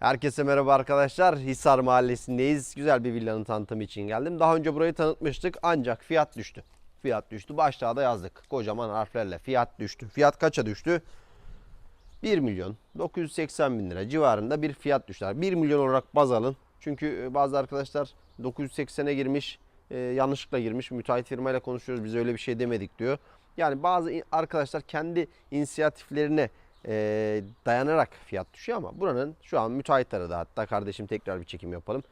Herkese merhaba arkadaşlar. Hisar Mahallesi'ndeyiz. Güzel bir villanın tanıtımı için geldim. Daha önce burayı tanıtmıştık ancak fiyat düştü. Fiyat düştü. Başlığa da yazdık. Kocaman harflerle fiyat düştü. Fiyat kaça düştü? 1 milyon 980 bin lira civarında bir fiyat düştü. 1 milyon olarak baz alın. Çünkü e, bazı arkadaşlar 980'e girmiş, e, yanlışlıkla girmiş. Müteahhit firmayla konuşuyoruz. Biz öyle bir şey demedik diyor. Yani bazı arkadaşlar kendi inisiyatiflerine e, dayanarak fiyat düşüyor ama buranın şu an müteahhitleri de hatta kardeşim tekrar bir çekim yapalım.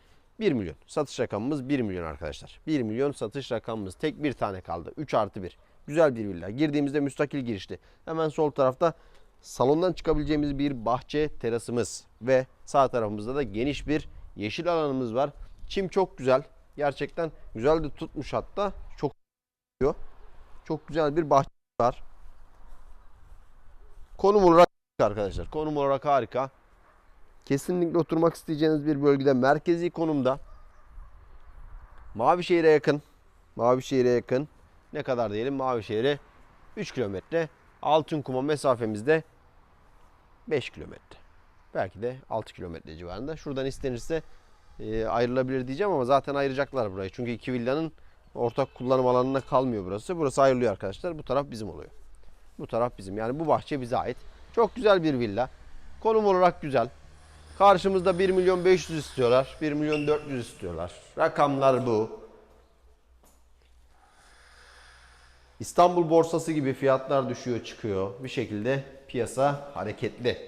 1 milyon. Satış rakamımız 1 milyon arkadaşlar. 1 milyon satış rakamımız. Tek bir tane kaldı. 3 artı 1. Güzel bir villa. Girdiğimizde müstakil girişli. Hemen sol tarafta salondan çıkabileceğimiz bir bahçe terasımız ve sağ tarafımızda da geniş bir yeşil alanımız var. Çim çok güzel. Gerçekten güzel de tutmuş hatta. Çok çok güzel bir bahçe var. Konum olarak arkadaşlar. Konum olarak harika. Kesinlikle oturmak isteyeceğiniz bir bölgede merkezi konumda. Mavişehir'e yakın. Mavişehir'e yakın. Ne kadar diyelim Mavişehir'e 3 kilometre. Altınkuma mesafemizde 5 kilometre. Belki de 6 kilometre civarında. Şuradan istenirse e, ayrılabilir diyeceğim ama zaten ayıracaklar burayı. Çünkü iki villanın ortak kullanım alanına kalmıyor burası. Burası ayrılıyor arkadaşlar. Bu taraf bizim oluyor. Bu taraf bizim. Yani bu bahçe bize ait. Çok güzel bir villa. Konum olarak güzel. Karşımızda 1 milyon 500 istiyorlar. 1 milyon 400 istiyorlar. Rakamlar bu. İstanbul borsası gibi fiyatlar düşüyor çıkıyor. Bir şekilde piyasa hareketli.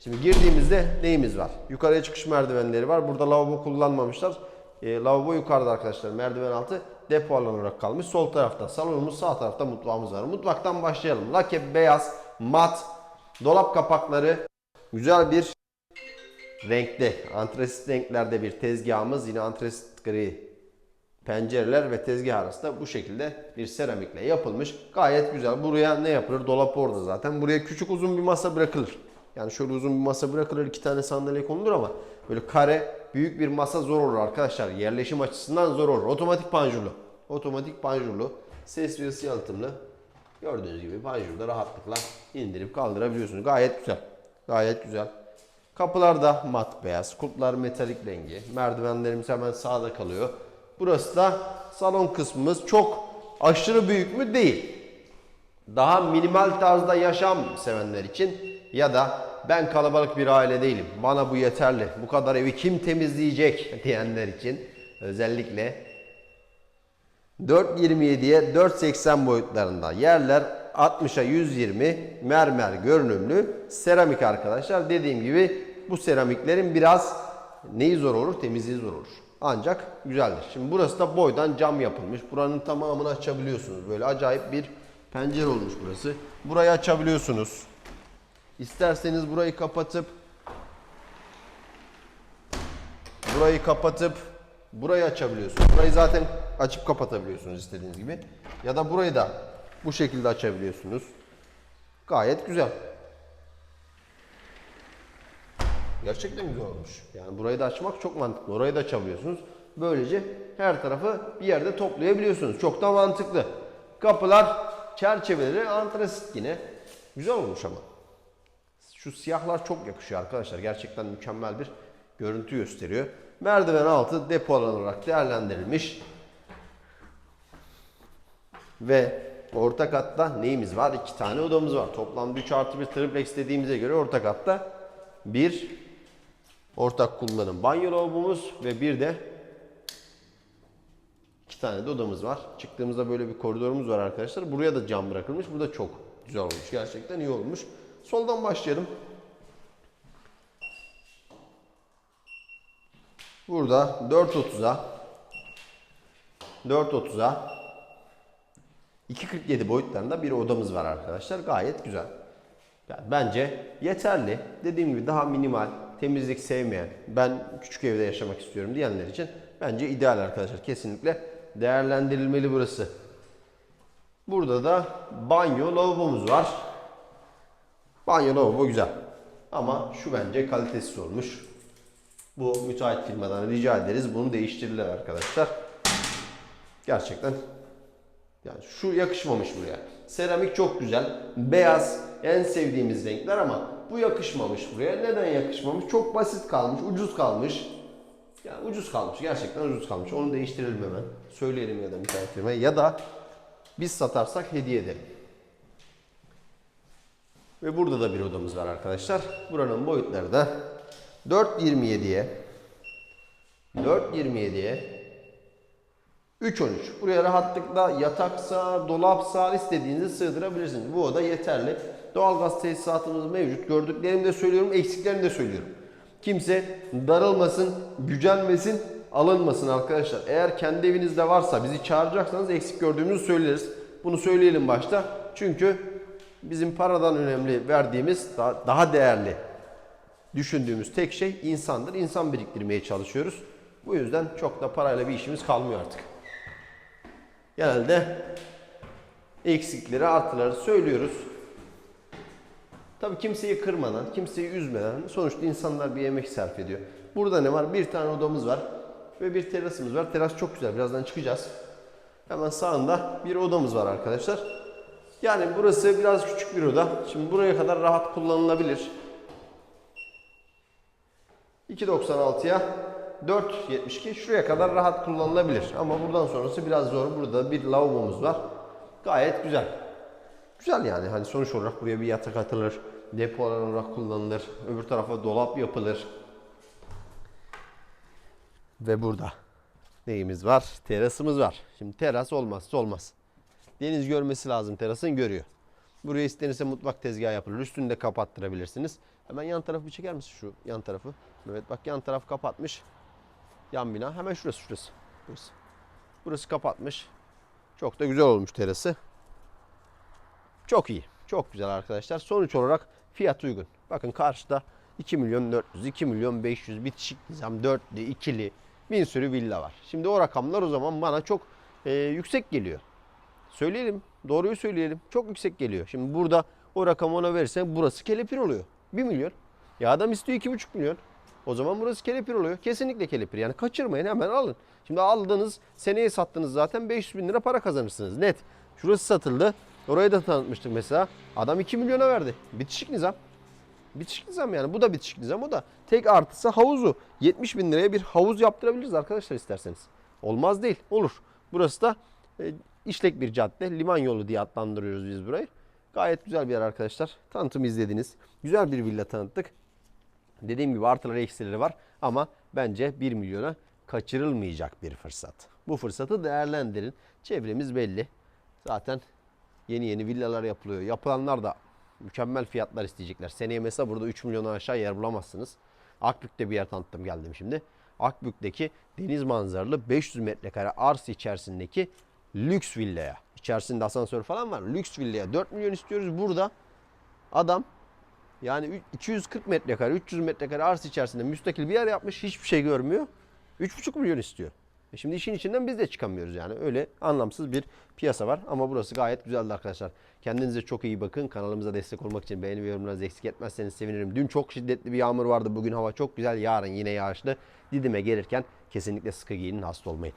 Şimdi girdiğimizde neyimiz var? Yukarıya çıkış merdivenleri var. Burada lavabo kullanmamışlar. E, lavabo yukarıda arkadaşlar. Merdiven altı depo alanı olarak kalmış. Sol tarafta salonumuz, sağ tarafta mutfağımız var. Mutfaktan başlayalım. Lake beyaz, mat, dolap kapakları, güzel bir renkli, antresit renklerde bir tezgahımız. Yine antresit gri pencereler ve tezgah arasında bu şekilde bir seramikle yapılmış. Gayet güzel. Buraya ne yapılır? Dolap orada zaten. Buraya küçük uzun bir masa bırakılır. Yani şöyle uzun bir masa bırakılır. iki tane sandalye konulur ama böyle kare büyük bir masa zor olur arkadaşlar. Yerleşim açısından zor olur. Otomatik panjurlu. Otomatik panjurlu. Ses ve ısı yalıtımlı. Gördüğünüz gibi panjurda rahatlıkla indirip kaldırabiliyorsunuz. Gayet güzel. Gayet güzel. Kapılar da mat beyaz. Kulplar metalik rengi. Merdivenlerimiz hemen sağda kalıyor. Burası da salon kısmımız. Çok aşırı büyük mü? Değil. Daha minimal tarzda yaşam sevenler için ya da ben kalabalık bir aile değilim. Bana bu yeterli. Bu kadar evi kim temizleyecek diyenler için özellikle 4.27'ye 4.80 boyutlarında yerler 60'a 120 mermer görünümlü seramik arkadaşlar. Dediğim gibi bu seramiklerin biraz neyi zor olur? Temizliği zor olur. Ancak güzeldir. Şimdi burası da boydan cam yapılmış. Buranın tamamını açabiliyorsunuz. Böyle acayip bir pencere olmuş burası. Burayı açabiliyorsunuz. İsterseniz burayı kapatıp burayı kapatıp burayı açabiliyorsunuz. Burayı zaten açıp kapatabiliyorsunuz istediğiniz gibi. Ya da burayı da bu şekilde açabiliyorsunuz. Gayet güzel. Gerçekten güzel olmuş. Yani burayı da açmak çok mantıklı. Orayı da açabiliyorsunuz. Böylece her tarafı bir yerde toplayabiliyorsunuz. Çok da mantıklı. Kapılar, çerçeveleri antresit yine. Güzel olmuş ama. Şu siyahlar çok yakışıyor arkadaşlar. Gerçekten mükemmel bir görüntü gösteriyor. Merdiven altı depo alanı olarak değerlendirilmiş. Ve orta katta neyimiz var? İki tane odamız var. Toplamda 3 artı bir triplex dediğimize göre orta katta bir ortak kullanım banyo lavabomuz ve bir de iki tane de odamız var. Çıktığımızda böyle bir koridorumuz var arkadaşlar. Buraya da cam bırakılmış. Bu da çok güzel olmuş. Gerçekten iyi olmuş. Soldan başlayalım. Burada 4.30'a 4.30'a 2.47 boyutlarında bir odamız var arkadaşlar. Gayet güzel. Yani bence yeterli. Dediğim gibi daha minimal, temizlik sevmeyen, ben küçük evde yaşamak istiyorum diyenler için bence ideal arkadaşlar. Kesinlikle değerlendirilmeli burası. Burada da banyo, lavabomuz var. Banyo, lavabo güzel. Ama şu bence kalitesiz olmuş. Bu müteahhit firmadan rica ederiz. Bunu değiştirirler arkadaşlar. Gerçekten yani şu yakışmamış buraya. Seramik çok güzel. Beyaz en sevdiğimiz renkler ama bu yakışmamış buraya. Neden yakışmamış? Çok basit kalmış, ucuz kalmış. Yani ucuz kalmış. Gerçekten ucuz kalmış. Onu değiştirelim hemen. Söyleyelim ya da bir firmaya. Ya da biz satarsak hediye edelim. Ve burada da bir odamız var arkadaşlar. Buranın boyutları da 4.27'ye 4.27'ye 3.13. Buraya rahatlıkla yataksa, dolapsa istediğinizi sığdırabilirsiniz. Bu oda yeterli. Doğalgaz tesisatımız mevcut. Gördüklerimi de söylüyorum, eksiklerini de söylüyorum. Kimse darılmasın, gücenmesin, alınmasın arkadaşlar. Eğer kendi evinizde varsa bizi çağıracaksanız eksik gördüğümüzü söyleriz. Bunu söyleyelim başta. Çünkü bizim paradan önemli verdiğimiz daha, değerli düşündüğümüz tek şey insandır. İnsan biriktirmeye çalışıyoruz. Bu yüzden çok da parayla bir işimiz kalmıyor artık. Genelde eksikleri, artıları söylüyoruz. Tabii kimseyi kırmadan, kimseyi üzmeden sonuçta insanlar bir emek sarf ediyor. Burada ne var? Bir tane odamız var ve bir terasımız var. Teras çok güzel. Birazdan çıkacağız. Hemen sağında bir odamız var arkadaşlar. Yani burası biraz küçük bir oda. Şimdi buraya kadar rahat kullanılabilir. 2.96'ya 4.72 şuraya kadar rahat kullanılabilir. Ama buradan sonrası biraz zor. Burada bir lavabomuz var. Gayet güzel. Güzel yani. Hani sonuç olarak buraya bir yatak atılır. Depo olarak kullanılır. Öbür tarafa dolap yapılır. Ve burada neyimiz var? Terasımız var. Şimdi teras olmazsa olmaz. Deniz görmesi lazım terasın görüyor. Buraya istenirse mutfak tezgahı yapılır. Üstünü de kapattırabilirsiniz. Hemen yan tarafı bir çeker misin şu yan tarafı? Evet bak yan taraf kapatmış. Yan bina. Hemen şurası şurası. Burası. Burası kapatmış. Çok da güzel olmuş terası. Çok iyi. Çok güzel arkadaşlar. Sonuç olarak fiyat uygun. Bakın karşıda 2 milyon 400, 2 milyon 500 bitişik nizam, dörtlü, ikili bir sürü villa var. Şimdi o rakamlar o zaman bana çok e, yüksek geliyor. Söyleyelim. Doğruyu söyleyelim. Çok yüksek geliyor. Şimdi burada o rakamı ona verirsen burası kelepir oluyor. 1 milyon. Ya adam istiyor 2,5 milyon. O zaman burası kelepir oluyor. Kesinlikle kelepir. Yani kaçırmayın hemen alın. Şimdi aldınız seneye sattınız zaten 500 bin lira para kazanırsınız. Net. Şurası satıldı. Orayı da tanıtmıştık mesela. Adam 2 milyona verdi. Bitişik nizam. Bitişik nizam yani. Bu da bitişik nizam. O da tek artısı havuzu. 70 bin liraya bir havuz yaptırabiliriz arkadaşlar isterseniz. Olmaz değil. Olur. Burası da e, işlek bir cadde. Liman yolu diye adlandırıyoruz biz burayı. Gayet güzel bir yer arkadaşlar. Tanıtım izlediniz. Güzel bir villa tanıttık. Dediğim gibi artıları eksileri var ama bence 1 milyona kaçırılmayacak bir fırsat. Bu fırsatı değerlendirin. Çevremiz belli. Zaten yeni yeni villalar yapılıyor. Yapılanlar da mükemmel fiyatlar isteyecekler. Seneye mesela burada 3 milyona aşağı yer bulamazsınız. Akbük'te bir yer tanıttım geldim şimdi. Akbük'teki deniz manzaralı 500 metrekare arsa içerisindeki lüks villaya. İçerisinde asansör falan var. Lüks villaya 4 milyon istiyoruz. Burada adam yani 240 metrekare, 300 metrekare arsa içerisinde müstakil bir yer yapmış. Hiçbir şey görmüyor. 3,5 milyon istiyor. E şimdi işin içinden biz de çıkamıyoruz yani. Öyle anlamsız bir piyasa var. Ama burası gayet güzeldi arkadaşlar. Kendinize çok iyi bakın. Kanalımıza destek olmak için beğeni ve yorumlarınızı eksik etmezseniz sevinirim. Dün çok şiddetli bir yağmur vardı. Bugün hava çok güzel. Yarın yine yağışlı. Didim'e gelirken kesinlikle sıkı giyinin hasta olmayın.